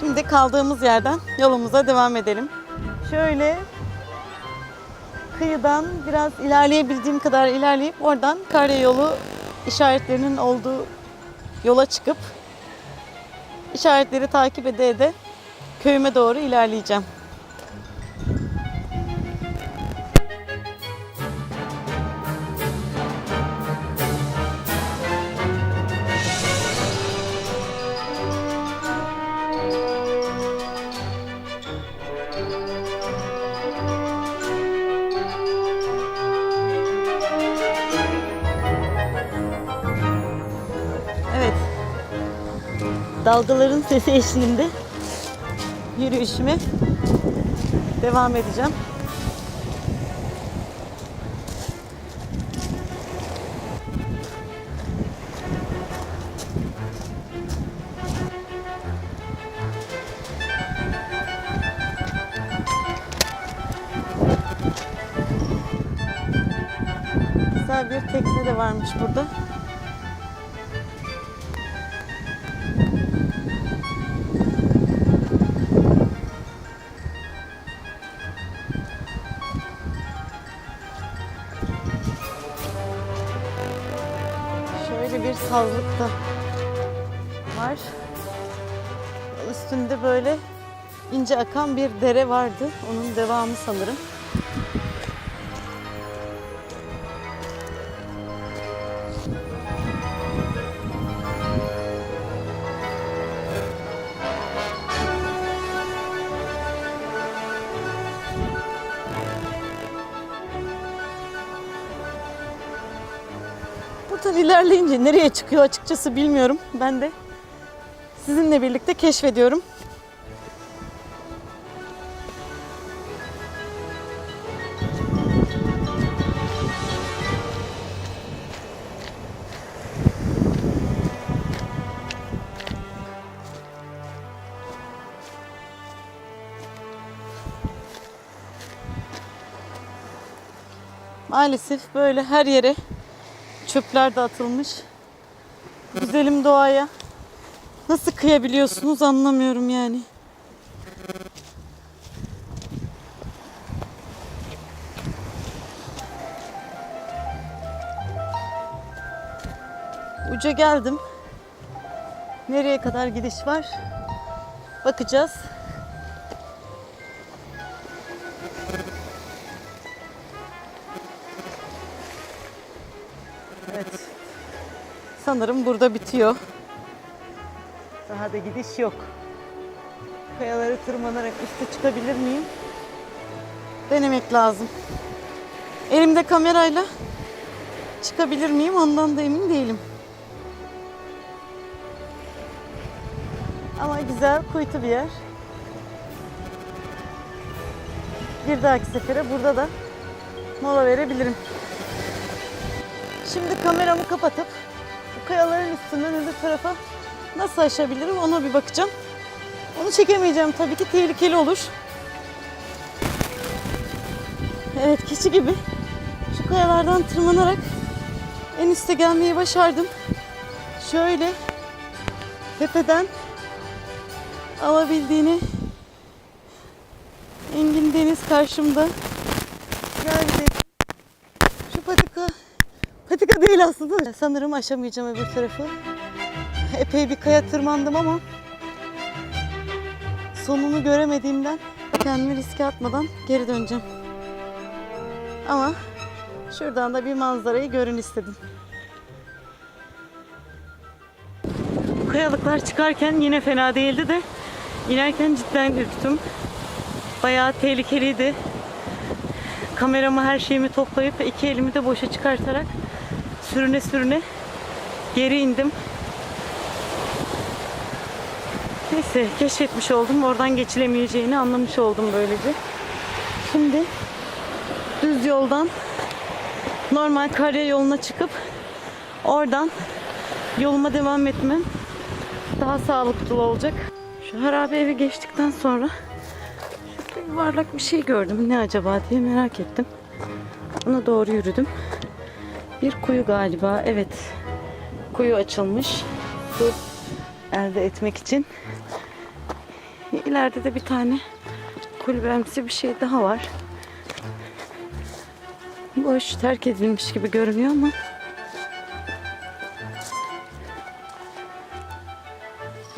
Şimdi kaldığımız yerden yolumuza devam edelim. Şöyle kıyıdan biraz ilerleyebildiğim kadar ilerleyip oradan kare yolu işaretlerinin olduğu yola çıkıp işaretleri takip ede ede köyüme doğru ilerleyeceğim. Evet. Dalgaların sesi eşliğinde yürüyüşüme devam edeceğim. Tekne de varmış burada. Şöyle bir sazlık da var. Üstünde böyle ince akan bir dere vardı. Onun devamı sanırım. İlerleyince nereye çıkıyor açıkçası bilmiyorum. Ben de sizinle birlikte keşfediyorum. Maalesef böyle her yere çöpler de atılmış. Güzelim doğaya nasıl kıyabiliyorsunuz anlamıyorum yani. Uca geldim. Nereye kadar gidiş var? Bakacağız. Sanırım burada bitiyor. Daha da gidiş yok. Kayaları tırmanarak üste çıkabilir miyim? Denemek lazım. Elimde kamerayla çıkabilir miyim ondan da emin değilim. Ama güzel, kuytu bir yer. Bir dahaki sefere burada da mola verebilirim. Şimdi kameramı kapatıp kayaların üstünden öbür tarafa nasıl aşabilirim ona bir bakacağım. Onu çekemeyeceğim tabii ki tehlikeli olur. Evet keçi gibi şu kayalardan tırmanarak en üste gelmeyi başardım. Şöyle tepeden alabildiğini Engin Deniz karşımda. Geldi. Şu patika Değil aslında. Sanırım aşamayacağım öbür tarafı. Epey bir kaya tırmandım ama sonunu göremediğimden kendimi riske atmadan geri döneceğim. Ama şuradan da bir manzarayı görün istedim. Kayalıklar çıkarken yine fena değildi de inerken cidden ürktüm. Bayağı tehlikeliydi. Kameramı her şeyimi toplayıp iki elimi de boşa çıkartarak sürüne sürüne geri indim. Neyse keşfetmiş oldum. Oradan geçilemeyeceğini anlamış oldum böylece. Şimdi düz yoldan normal karya yoluna çıkıp oradan yoluma devam etmem daha sağlıklı olacak. Şu harabe evi geçtikten sonra şurada yuvarlak bir şey gördüm. Ne acaba diye merak ettim. Ona doğru yürüdüm. Bir kuyu galiba. Evet. Kuyu açılmış. Su elde etmek için. İleride de bir tane kulübemsi bir şey daha var. Boş terk edilmiş gibi görünüyor ama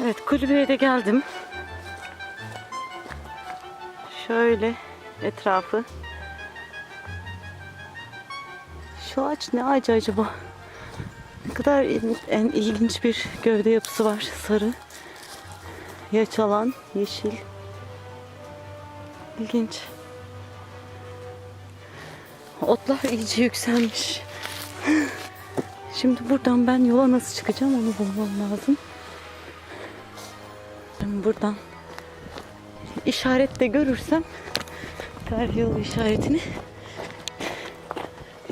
Evet kulübeye de geldim. Şöyle etrafı. Şu ağaç ne ağacı acaba? Ne kadar il- en ilginç bir gövde yapısı var. Sarı. Yaç alan, yeşil. İlginç. Otlar iyice yükselmiş. Şimdi buradan ben yola nasıl çıkacağım onu bulmam lazım. Ben buradan işaretle görürsem kar yolu işaretini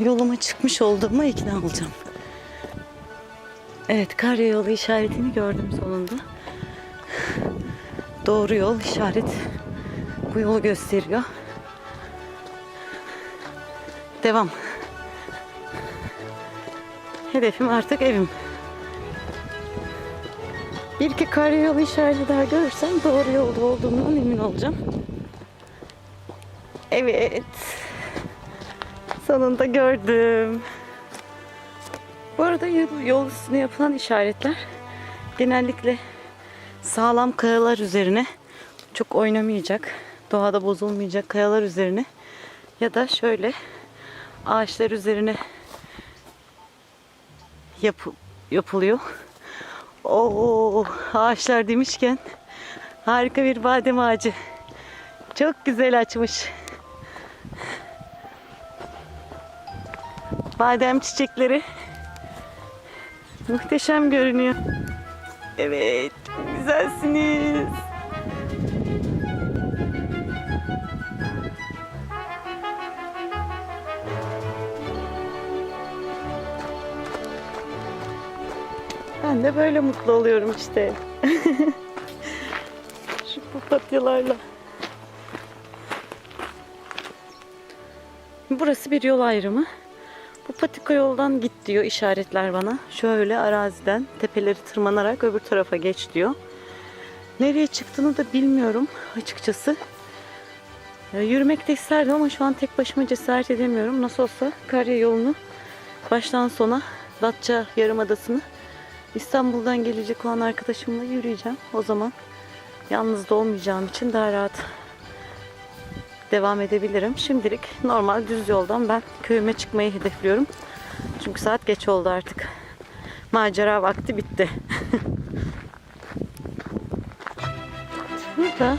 yoluma çıkmış olduğuma ikna olacağım. Evet kar yolu işaretini gördüm sonunda. Doğru yol işaret bu yolu gösteriyor. Devam. Hedefim artık evim. Bir iki kar yolu işareti daha görürsem doğru yolda olduğumdan emin olacağım. Evet. Sonunda gördüm. Bu arada yol, üstüne yapılan işaretler genellikle sağlam kayalar üzerine çok oynamayacak, doğada bozulmayacak kayalar üzerine ya da şöyle ağaçlar üzerine yapı, yapılıyor. Oo, ağaçlar demişken harika bir badem ağacı. Çok güzel açmış. Badem çiçekleri muhteşem görünüyor. Evet, güzelsiniz. Ben de böyle mutlu oluyorum işte. Şu papatyalarla. Burası bir yol ayrımı. Bu patika yoldan git diyor işaretler bana. Şöyle araziden tepeleri tırmanarak öbür tarafa geç diyor. Nereye çıktığını da bilmiyorum açıkçası. Yürümek de isterdim ama şu an tek başıma cesaret edemiyorum. Nasıl olsa Karya yolunu baştan sona Datça Yarımadası'nı İstanbul'dan gelecek olan arkadaşımla yürüyeceğim. O zaman yalnız da olmayacağım için daha rahat devam edebilirim. Şimdilik normal düz yoldan ben köyüme çıkmayı hedefliyorum. Çünkü saat geç oldu artık. Macera vakti bitti. Burada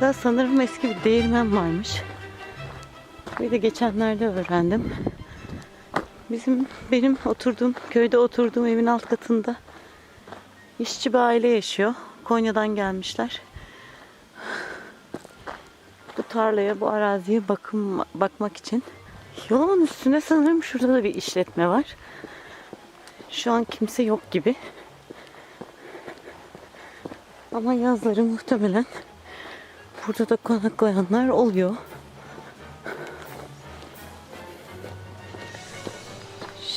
da sanırım eski bir değirmen varmış. Bir de geçenlerde öğrendim. Bizim benim oturduğum köyde oturduğum evin alt katında işçi bir aile yaşıyor. Konya'dan gelmişler. Tarlaya, bu araziye bakım bakmak için. Yolumun üstünde sanırım şurada da bir işletme var. Şu an kimse yok gibi. Ama yazları muhtemelen burada da konaklayanlar oluyor.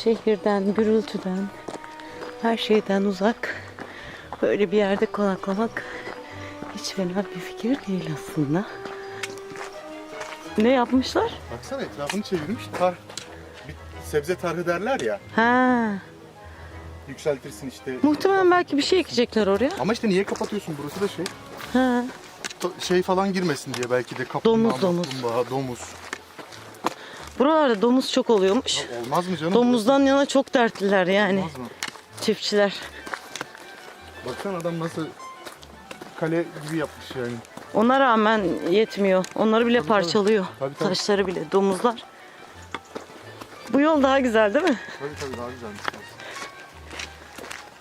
şehirden, gürültüden, her şeyden uzak böyle bir yerde konaklamak hiç fena bir fikir değil aslında. Ne yapmışlar? Baksana etrafını çevirmiş. Tar, bir sebze tarhı derler ya. Ha, Yükseltirsin işte. muhtemelen belki bir şey ekecekler oraya. Ama işte niye kapatıyorsun? Burası da şey. Ha, Şey falan girmesin diye belki de kaplumbağa, Domuz, domuz. maplumbağa, domuz. buralarda domuz çok oluyormuş. Ya olmaz mı canım? Domuzdan yana çok dertliler yani Olmaz mı? çiftçiler. Baksana adam nasıl kale gibi yapmış yani. Ona rağmen yetmiyor. Onları bile parçalıyor. Tabii, tabii. Taşları bile, domuzlar. Bu yol daha güzel değil mi? Tabii tabii daha güzelmiş.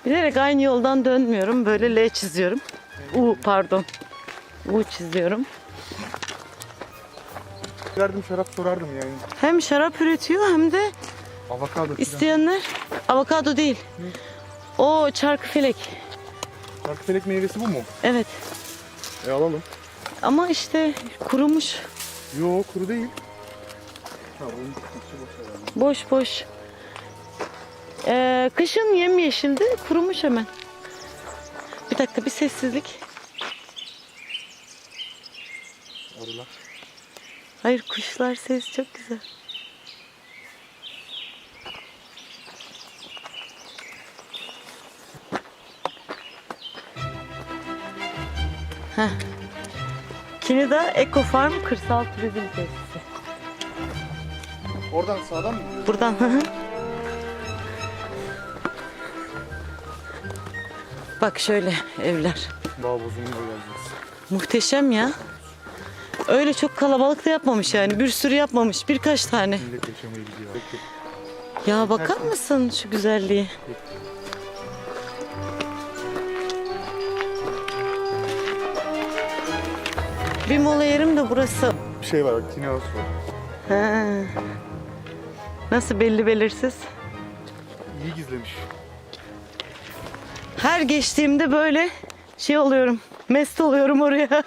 Bilerek aynı yoldan dönmüyorum. Böyle L çiziyorum. U pardon. U çiziyorum. Verdim şarap sorardım yani. Hem şarap üretiyor hem de Avokado isteyenler avokado değil. O çarkıfelek. Çarkıfelek meyvesi bu mu? Evet. E alalım. Ama işte kurumuş. Yo kuru değil. İçi boş. Boş. Ee, kışın yemyeşildi. Kurumuş hemen. Bir dakika bir sessizlik. Arılar. Hayır kuşlar ses çok güzel. Heh. Kinida Eco Farm Kırsal Turizm Tesisi. Oradan sağdan mı? Buradan. Bak şöyle evler. Bağ bozumuna geleceğiz. Muhteşem ya. Öyle çok kalabalık da yapmamış yani. Bir sürü yapmamış. Birkaç tane. Millet yaşamaya gidiyor. Peki. Ya bakar mısın şu güzelliğe? Bir mola yerim de burası. Bir şey var bak. Tiny House var. Ha. Nasıl belli belirsiz? İyi gizlemiş. Her geçtiğimde böyle şey oluyorum. Mest oluyorum oraya.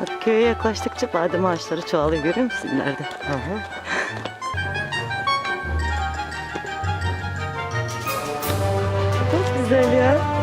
Bak köye yaklaştıkça badem ağaçları çoğalıyor görüyor musun nerede? Hı hı. Çok güzel ya.